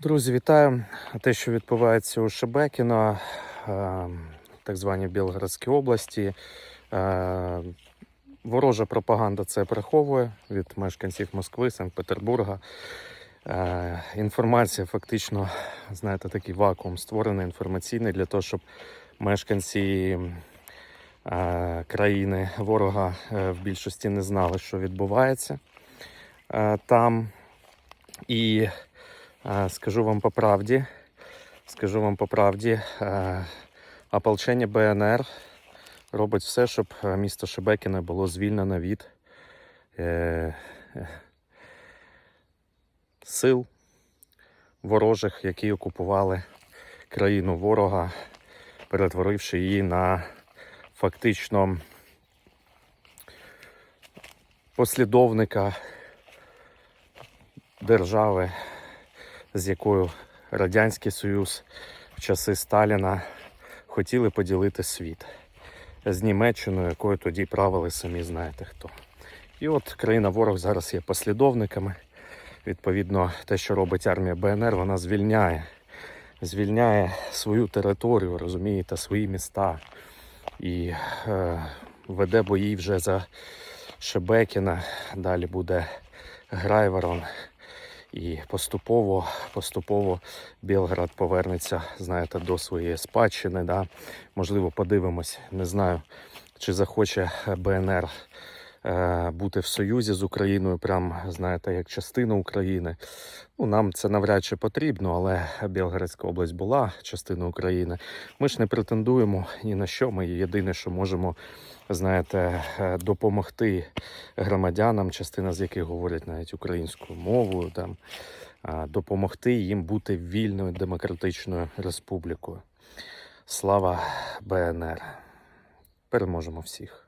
Друзі, вітаю! Те, що відбувається у Шебекіно, е, так званій Білгородській області. е, Ворожа пропаганда це приховує від мешканців Москви, Санкт-Петербурга. Е, Інформація фактично, знаєте, такий вакуум створений інформаційний для того, щоб мешканці країни ворога в більшості не знали, що відбувається там. І Скажу вам по правді, скажу вам по правді, ополчення БНР робить все, щоб е, місто Шебекіне було звільнено від е, сил ворожих, які окупували країну ворога, перетворивши її на фактично послідовника держави з якою Радянський Союз в часи Сталіна хотіли поділити світ з Німеччиною, якою тоді правили самі знаєте хто. І от країна ворог зараз є послідовниками. Відповідно, те, що робить армія БНР, вона звільняє, звільняє свою територію, розумієте, свої міста і е, веде бої вже за Шебекіна. Далі буде Грайворон. І поступово, поступово Білград повернеться, знаєте, до своєї спадщини. Да? Можливо, подивимось. Не знаю, чи захоче БНР бути в союзі з Україною, прям знаєте, як частина України. Ну, нам це навряд чи потрібно, але Білградська область була частиною України. Ми ж не претендуємо ні на що. Ми єдине, що можемо, знаєте, е, допомогти громадянам, частина з яких говорять навіть українською мовою, там, допомогти їм бути вільною демократичною республікою. Слава БНР! Переможемо всіх!